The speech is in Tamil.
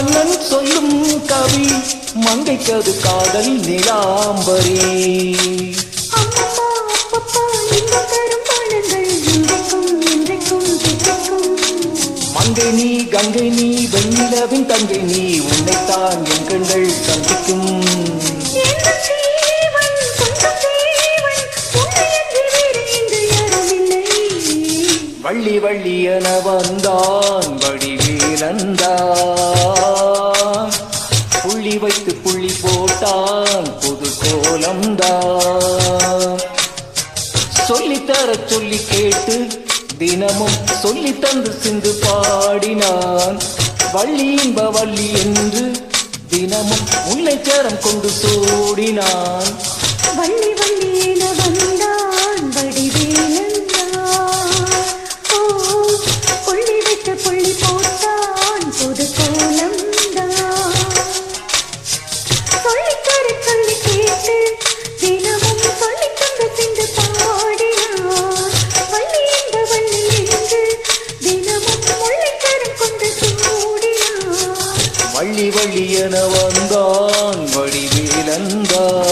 கம்பன் சொல்லும் கவி மங்கைக்கது காதல் நிலாம்பரி. மங்கை நீ கங்கை நீ வெண்ணிலவின் தங்கை நீ உன்னைத்தான் என் கண்கள் சந்திக்கும். வள்ளி வள்ளி என வந்தான் வடிவேலந்தான் புள்ளி வைத்து புள்ளி போட்டான் புது கோலம்தான் சொல்லித்தர சொல்லி கேட்டு தினமும் சொல்லி தந்து சிந்து பாடினான். வள்ளி இன்ப வள்ளி என்று தினமும் முல்லைச்சரம் கொண்டு சூடினான். வள்ளி வள்ளி என வந்தான் வடிவேலந்தான்